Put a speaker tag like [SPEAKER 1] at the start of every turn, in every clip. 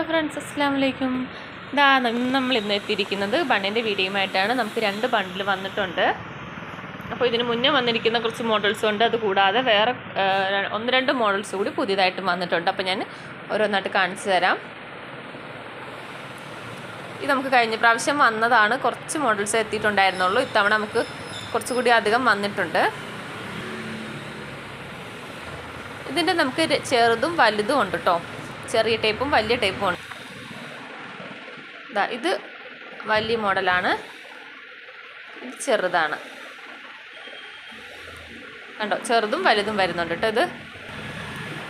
[SPEAKER 1] Hello friends അസ്സാം വലൈക്കും ഇതാ നമ്മൾ ഇന്ന് എത്തിയിരിക്കുന്നത് ബണ്ണിന്റെ വീഡിയോയുമായിട്ടാണ് നമുക്ക് രണ്ട് ബണ്ടിൽ വന്നിട്ടുണ്ട്. അപ്പോൾ ഇതിന് മുന്നേ വന്നിരിക്കുന്ന കുറച്ച് മോഡൽസ് ഉണ്ട്. അത് കൂടാതെ വേറെ ഒന്ന് രണ്ട് മോഡൽസ് കൂടി പുതിയതായിട്ട് വന്നിട്ടുണ്ട്. അപ്പോൾ ഞാൻ ഓരോന്നായിട്ട് കാണിച്ചു തരാം. ഇത് നമുക്ക് കഴിഞ്ഞ പ്രാവശ്യം വന്നതാണ്. കുറച്ച് മോഡൽസ് എത്തിയിട്ടുണ്ടായിരുന്നുള്ളൂ. ഇത്തവണ നമുക്ക് കുറച്ചുകൂടി അധികം വന്നിട്ടുണ്ട്. ഇതിന്റെ നമുക്ക് ചെറുതും വലുതും ഉണ്ട് കേട്ടോ. ചെറിയ ടേപ്പും വലിയ ടൈപ്പും ഉണ്ട് ഇത് വലിയ മോഡലാണ്. ഇത് ചെറുതാണ്. കണ്ടോ ചെറുതും വലുതും വരുന്നുണ്ട് കേട്ടോ ഇത്.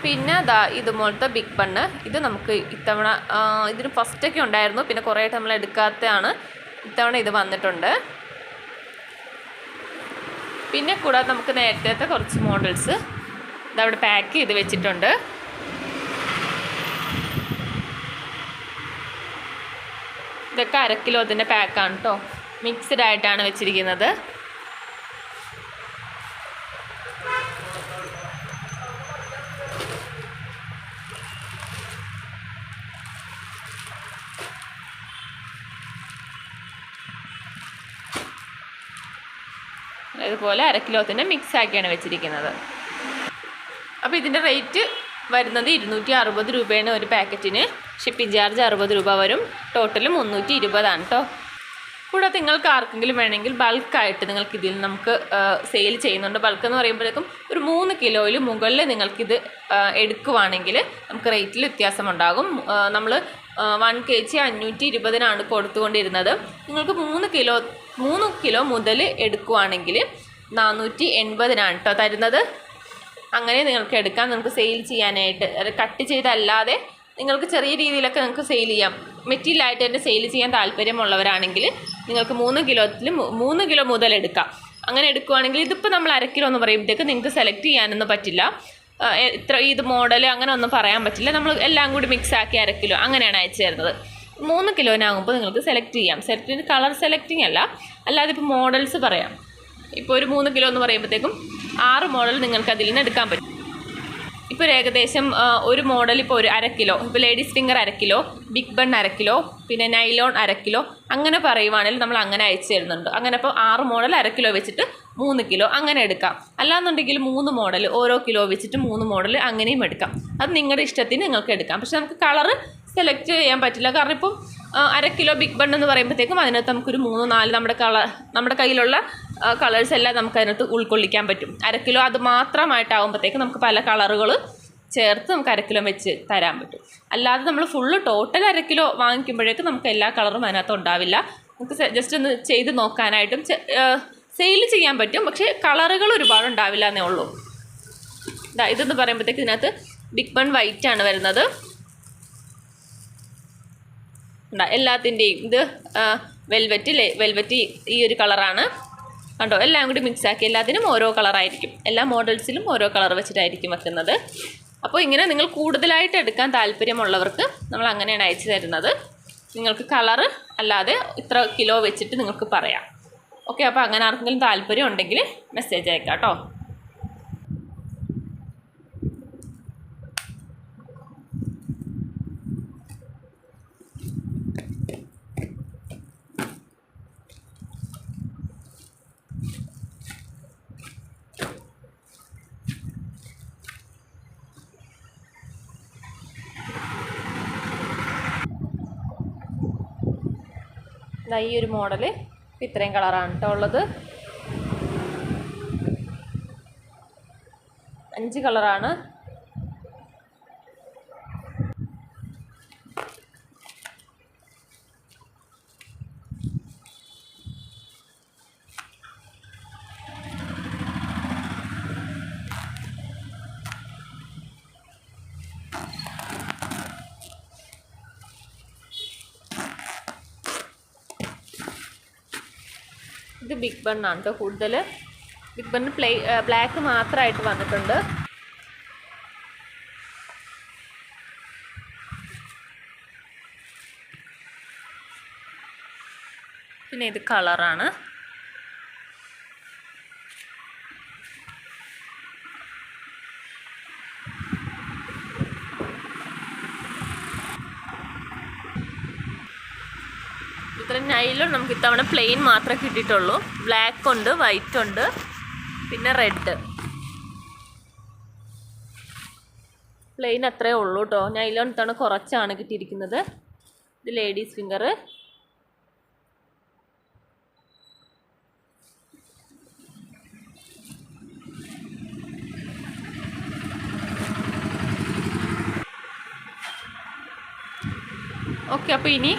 [SPEAKER 1] പിന്നെ ദാ ഇതുപോലത്തെ ബിഗ് ബണ്ണ് ഇത് നമുക്ക് ഇത്തവണ ഇതിന് ഫസ്റ്റൊക്കെ ഉണ്ടായിരുന്നു. പിന്നെ കുറേ ആയിട്ട് നമ്മൾ എടുക്കാത്തതാണ്. ഇത്തവണ ഇത് വന്നിട്ടുണ്ട്. പിന്നെ കൂടാതെ നമുക്ക് നേരത്തെ കുറച്ച് മോഡൽസ് ഇതവിടെ പാക്ക് ചെയ്ത് വെച്ചിട്ടുണ്ട്. ഇതൊക്കെ അര കിലോത്തിന്റെ പാക്കാണ് കേട്ടോ മിക്സ്ഡ് ആയിട്ടാണ് വെച്ചിരിക്കുന്നത്. ഇതുപോലെ അര കിലോത്തിന്റെ മിക്സ് ആക്കിയാണ് വെച്ചിരിക്കുന്നത്. അപ്പോൾ ഇതിന്റെ റേറ്റ് വരുന്നത് ഇരുന്നൂറ്റി അറുപത് രൂപയാണ് ഒരു പാക്കറ്റിന് ഷിപ്പിംഗ് ചാർജ് അറുപത് രൂപ വരും. ടോട്ടൽ മുന്നൂറ്റി ഇരുപതാണ് കേട്ടോ കൂടാതെ നിങ്ങൾക്ക് ആർക്കെങ്കിലും വേണമെങ്കിൽ ബൾക്കായിട്ട് നിങ്ങൾക്ക് ഇതിൽ നമുക്ക് സെയിൽ ചെയ്യുന്നുണ്ട്. ബൾക്ക് എന്ന് പറയുമ്പോഴേക്കും ഒരു മൂന്ന് കിലോയിൽ മുകളിൽ നിങ്ങൾക്കിത് എടുക്കുവാണെങ്കിൽ നമുക്ക് റേറ്റിൽ വ്യത്യാസമുണ്ടാകും. നമ്മൾ വൺ കെ ജി അഞ്ഞൂറ്റി ഇരുപതിനാണ് കൊടുത്തുകൊണ്ടിരുന്നത്. നിങ്ങൾക്ക് മൂന്ന് കിലോ മൂന്ന് കിലോ മുതൽ എടുക്കുവാണെങ്കിൽ നാനൂറ്റി എൺപതിനാണ് കേട്ടോ തരുന്നത്. അങ്ങനെ നിങ്ങൾക്ക് എടുക്കാം. നിങ്ങൾക്ക് സെയിൽ ചെയ്യാനായിട്ട് കട്ട് ചെയ്തല്ലാതെ നിങ്ങൾക്ക് ചെറിയ രീതിയിലൊക്കെ നിങ്ങൾക്ക് സെയിൽ ചെയ്യാം. മെറ്റീരിയലായിട്ട് തന്നെ സെയിൽ ചെയ്യാൻ താല്പര്യമുള്ളവരാണെങ്കിൽ നിങ്ങൾക്ക് മൂന്ന് കിലോത്തിൽ മൂന്ന് കിലോ മുതൽ എടുക്കാം. അങ്ങനെ എടുക്കുവാണെങ്കിൽ ഇതിപ്പോൾ നമ്മൾ അര കിലോ എന്ന് പറയുമ്പോഴത്തേക്ക് നിങ്ങൾക്ക് സെലക്ട് ചെയ്യാനൊന്നും പറ്റില്ല. ഇത്ര ഇത് മോഡൽ അങ്ങനെ ഒന്നും പറയാൻ പറ്റില്ല. നമ്മൾ എല്ലാം കൂടി മിക്സ് ആക്കി അര കിലോ അങ്ങനെയാണ് അയച്ചു തരുന്നത്. മൂന്ന് കിലോനാകുമ്പോൾ നിങ്ങൾക്ക് സെലക്ട് ചെയ്യാം. സെലക്ട് കളർ സെലക്ടിങ് അല്ല. അല്ലാതെ ഇപ്പോൾ മോഡൽസ് പറയാം. ഇപ്പോൾ ഒരു മൂന്ന് കിലോ എന്ന് പറയുമ്പോഴത്തേക്കും ആറ് മോഡൽ നിങ്ങൾക്ക് അതിൽ നിന്ന് എടുക്കാൻ പറ്റും. ഇപ്പോൾ ഒരു ഏകദേശം ഒരു മോഡൽ ഇപ്പോൾ ഒരു അര കിലോ ഇപ്പോൾ ലേഡീസ് ഫിംഗർ അര കിലോ ബിഗ് ബൺ അര കിലോ പിന്നെ നൈലോൺ അര കിലോ അങ്ങനെ പറയുവാണെങ്കിൽ നമ്മൾ അങ്ങനെ അയച്ചു തരുന്നുണ്ട്. അങ്ങനെ ഇപ്പോൾ ആറ് മോഡൽ അര കിലോ വെച്ചിട്ട് മൂന്ന് കിലോ അങ്ങനെ എടുക്കാം. അല്ലാന്നുണ്ടെങ്കിൽ മൂന്ന് മോഡൽ ഓരോ കിലോ വെച്ചിട്ട് മൂന്ന് മോഡൽ അങ്ങനെയും എടുക്കാം. അത് നിങ്ങളുടെ ഇഷ്ടത്തിന് നിങ്ങൾക്ക് എടുക്കാം. പക്ഷെ നമുക്ക് കളറ് സെലക്ട് ചെയ്യാൻ പറ്റില്ല. കാരണം ഇപ്പം അര കിലോ ബിഗ് ബൺ എന്ന് പറയുമ്പോഴത്തേക്കും അതിനകത്ത് നമുക്കൊരു മൂന്ന് നാല് നമ്മുടെ കളർ നമ്മുടെ കയ്യിലുള്ള കളേഴ്സ് എല്ലാം നമുക്ക് അതിനകത്ത് ഉൾക്കൊള്ളിക്കാൻ പറ്റും. അരക്കിലോ കിലോ അത് മാത്രമായിട്ടാകുമ്പോഴത്തേക്ക് നമുക്ക് പല കളറുകൾ ചേർത്ത് നമുക്ക് അരക്കിലോ കിലോ വെച്ച് തരാൻ പറ്റും. അല്ലാതെ നമ്മൾ ഫുള്ള് ടോട്ടൽ അരക്കിലോ കിലോ വാങ്ങിക്കുമ്പോഴേക്കും നമുക്ക് എല്ലാ കളറും അതിനകത്ത് ഉണ്ടാവില്ല. നമുക്ക് ജസ്റ്റ് ഒന്ന് ചെയ്ത് നോക്കാനായിട്ടും സെയിൽ ചെയ്യാൻ പറ്റും. പക്ഷേ കളറുകൾ ഒരുപാട് ഉണ്ടാവില്ല എന്നേ ഉള്ളൂ. ഇതെന്ന് പറയുമ്പോഴത്തേക്ക് ഇതിനകത്ത് ബിഗ് ബൺ വൈറ്റ് ആണ് വരുന്നത്. എല്ലാത്തിന്റെയും ഇത് വെൽവെറ്റ് വെൽവെറ്റ് ഈ ഒരു കളറാണ് കണ്ടോ? എല്ലാം കൂടി മിക്സ് ആക്കി എല്ലാത്തിനും ഓരോ കളറായിരിക്കും എല്ലാ മോഡൽസിലും ഓരോ കളർ വെച്ചിട്ടായിരിക്കും വെക്കുന്നത്. അപ്പോൾ ഇങ്ങനെ നിങ്ങൾ കൂടുതലായിട്ട് എടുക്കാൻ താല്പര്യമുള്ളവർക്ക് നമ്മൾ അങ്ങനെയാണ് അയച്ചു തരുന്നത്. നിങ്ങൾക്ക് കളറ് അല്ലാതെ ഇത്ര കിലോ വെച്ചിട്ട് നിങ്ങൾക്ക് പറയാം. ഓക്കെ അപ്പോൾ അങ്ങനെ ആർക്കെങ്കിലും താല്പര്യം ഉണ്ടെങ്കിൽ മെസ്സേജ് അയക്കാം കേട്ടോ ദാ ഈ ഒരു മോഡൽ ഇത്രയും കളറാണ് കേട്ടോ ഉള്ളത്. അഞ്ച് കളറാണ്. ഇത് ബിഗ് ബണ്ണാണ് കേട്ടോ കൂടുതൽ ബിഗ് ബണ്ണ് പ്ലേ ബ്ലാക്ക് മാത്രമായിട്ട് വന്നിട്ടുണ്ട്. പിന്നെ ഇത് കളറാണ് ഇത്ര നൈലോൺ നമുക്ക് ഇത്തവണ പ്ലെയിൻ മാത്രമേ കിട്ടിയിട്ടുള്ളൂ. ബ്ലാക്ക് ഉണ്ട് വൈറ്റ് ഉണ്ട് പിന്നെ റെഡ് പ്ലെയിൻ അത്രേ ഉള്ളൂ കേട്ടോ നൈലോൺ ഇത്തവണ കുറച്ചാണ് കിട്ടിയിരിക്കുന്നത്. ഇത് ലേഡീസ് ഫിംഗർ ഓക്കെ അപ്പോൾ ഇനി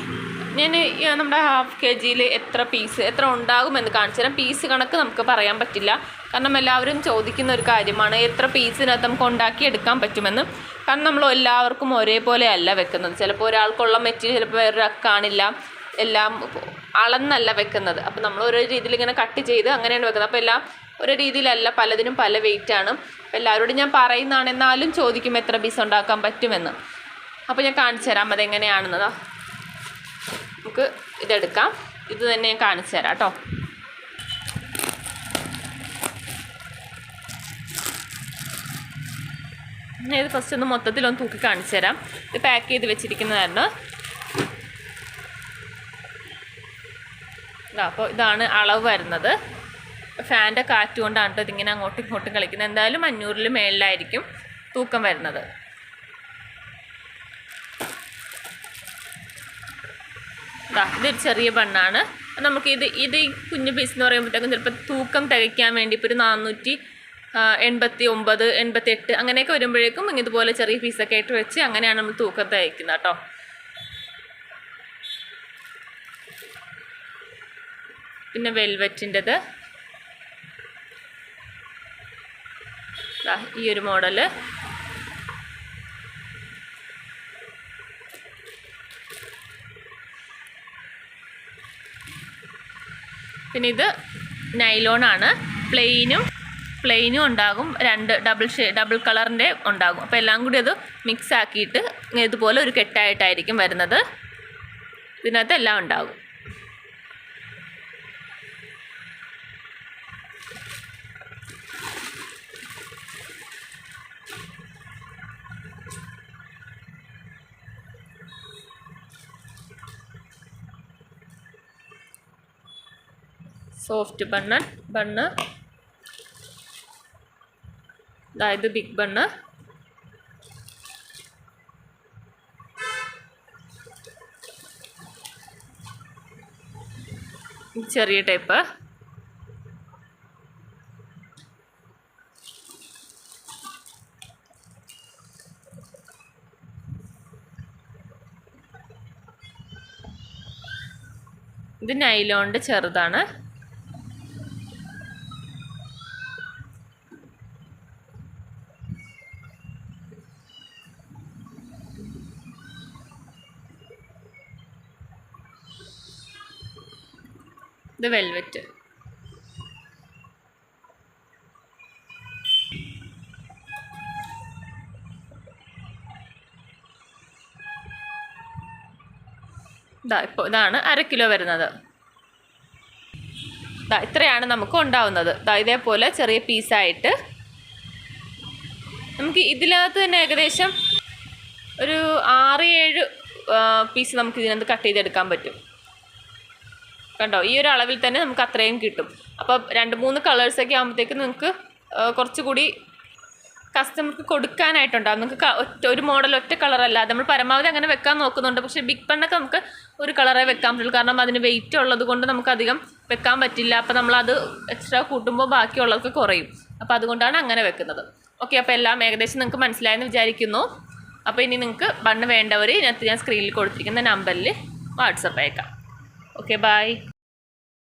[SPEAKER 1] ഞാൻ നമ്മുടെ ഹാഫ് കെ ജിയിൽ എത്ര പീസ് എത്ര ഉണ്ടാകുമെന്ന് കാണിച്ചു തരാം. പീസ് കണക്ക് നമുക്ക് പറയാൻ പറ്റില്ല. കാരണം എല്ലാവരും ചോദിക്കുന്ന ഒരു കാര്യമാണ് എത്ര പീസിനകത്ത് നമുക്ക് ഉണ്ടാക്കി എടുക്കാൻ പറ്റുമെന്ന്. കാരണം നമ്മൾ എല്ലാവർക്കും ഒരേപോലെ അല്ല വെക്കുന്നത്. ചിലപ്പോൾ ഒരാൾക്കുള്ള മെറ്റീരിയൽ ചിലപ്പോൾ വേറൊരാൾക്ക് കാണില്ല. എല്ലാം അളന്നല്ല വെക്കുന്നത്. അപ്പോൾ നമ്മൾ ഓരോ രീതിയിൽ ഇങ്ങനെ കട്ട് ചെയ്ത് അങ്ങനെയാണ് വെക്കുന്നത്. അപ്പോൾ എല്ലാം ഒരു രീതിയിലല്ല പലതിനും പല വെയിറ്റ് ആണ്. അപ്പോൾ എല്ലാവരോടും ഞാൻ പറയുന്നതാണ് എന്നാലും ചോദിക്കും എത്ര പീസ് ഉണ്ടാക്കാൻ പറ്റുമെന്ന്. അപ്പോൾ ഞാൻ കാണിച്ചു തരാം അതെങ്ങനെയാണെന്നതാ നമുക്ക് ഇതെടുക്കാം. ഇത് തന്നെ ഞാൻ കാണിച്ചു തരാം കേട്ടോ. ഞാൻ ഇത് ഫസ്റ്റ് ഒന്ന് മൊത്തത്തിലൊന്ന് തൂക്കി കാണിച്ചു തരാം. ഇത് പാക്ക് ചെയ്ത് വെച്ചിരിക്കുന്നതായിരുന്നു. അപ്പോൾ ഇതാണ് അളവ് വരുന്നത്. ഫാന്റെ കാറ്റ് കൊണ്ടാണ് കേട്ടോ ഇതിങ്ങനെ അങ്ങോട്ടും ഇങ്ങോട്ടും കളിക്കുന്നത്. എന്തായാലും അഞ്ഞൂറിൽ മേളിലായിരിക്കും തൂക്കം വരുന്നത്. ഇതൊരു ചെറിയ ബണ്ണാണ്. നമുക്ക് ഇത് ഈ കുഞ്ഞു പീസ് എന്ന് പറയുമ്പോഴത്തേക്കും ചിലപ്പോൾ തൂക്കം തികയ്ക്കാൻ വേണ്ടി ഇപ്പോൾ ഒരു നാനൂറ്റി എൺപത്തി ഒമ്പത് എൺപത്തി എട്ട് അങ്ങനെയൊക്കെ വരുമ്പോഴേക്കും ഇതുപോലെ ചെറിയ പീസൊക്കെ ആയിട്ട് വെച്ച് അങ്ങനെയാണ് നമ്മൾ തൂക്കം തികയ്ക്കുന്നത് കേട്ടോ. പിന്നെ വെൽവെറ്റിന്റെത്. ഈ ഒരു മോഡൽ. പിന്നെ ഇത് നൈലോൺ ആണ്. പ്ലെയിനും പ്ലെയിനും ഉണ്ടാകും. രണ്ട് ഡബിൾ ഷേ ഡബിൾ കളറിന്റെ ഉണ്ടാകും. അപ്പോൾ എല്ലാം കൂടി അത് മിക്സ് ആക്കിയിട്ട് ഇതുപോലെ ഒരു കെട്ടായിട്ടായിരിക്കും വരുന്നത്. ഇതിനകത്ത് എല്ലാം ഉണ്ടാകും. Soft bun bun. അതായത് ബിഗ് ബണ്ണ്. ചെറിയ ടൈപ്പ്. ഇത് നൈലോണിന്റെ ചെറുതാണ്. ഇത് വെൽവെറ്റ്. ഇതാ ഇപ്പോൾ ഇതാണ് അര കിലോ വരുന്നത്. ദാ ഇത്രയാണ് നമുക്ക് ഉണ്ടാവുന്നത്. ദാ ഇതേപോലെ ചെറിയ പീസായിട്ട് നമുക്ക് ഇതിനകത്ത് തന്നെ ഏകദേശം ഒരു ആറ് ഏഴ് പീസ് നമുക്ക് ഇതിനകത്ത് കട്ട് ചെയ്തെടുക്കാൻ പറ്റും. കണ്ടോ? ഈ ഒരു അളവിൽ തന്നെ നമുക്ക് അത്രയും കിട്ടും. അപ്പോൾ രണ്ട് മൂന്ന് കളേഴ്സൊക്കെ ആകുമ്പോഴത്തേക്ക് നിങ്ങൾക്ക് കുറച്ചുകൂടി കസ്റ്റമർക്ക് കൊടുക്കാനായിട്ടുണ്ടാവും നിങ്ങൾക്ക് ഒറ്റ ഒരു മോഡൽ ഒറ്റ കളറല്ല നമ്മൾ പരമാവധി അങ്ങനെ വെക്കാൻ നോക്കുന്നുണ്ട്. പക്ഷേ ബിഗ് പെണ്ണൊക്കെ നമുക്ക് ഒരു കളറേ വെക്കാൻ പറ്റുള്ളൂ. കാരണം അതിന് വെയിറ്റ് ഉള്ളത് കൊണ്ട് നമുക്കധികം വെക്കാൻ പറ്റില്ല. അപ്പോൾ നമ്മളത് എക്സ്ട്രാ കൂട്ടുമ്പോൾ ബാക്കിയുള്ളതൊക്കെ കുറയും. അപ്പോൾ അതുകൊണ്ടാണ് അങ്ങനെ വെക്കുന്നത്. ഓക്കെ അപ്പോൾ എല്ലാം ഏകദേശം നിങ്ങൾക്ക് മനസ്സിലായെന്ന് വിചാരിക്കുന്നു. അപ്പോൾ ഇനി നിങ്ങൾക്ക് ബണ്ണ് വേണ്ടവർ ഇതിനകത്ത് ഞാൻ സ്ക്രീനിൽ കൊടുത്തിരിക്കുന്ന നമ്പറിൽ വാട്സപ്പ് അയക്കാം. Okay bye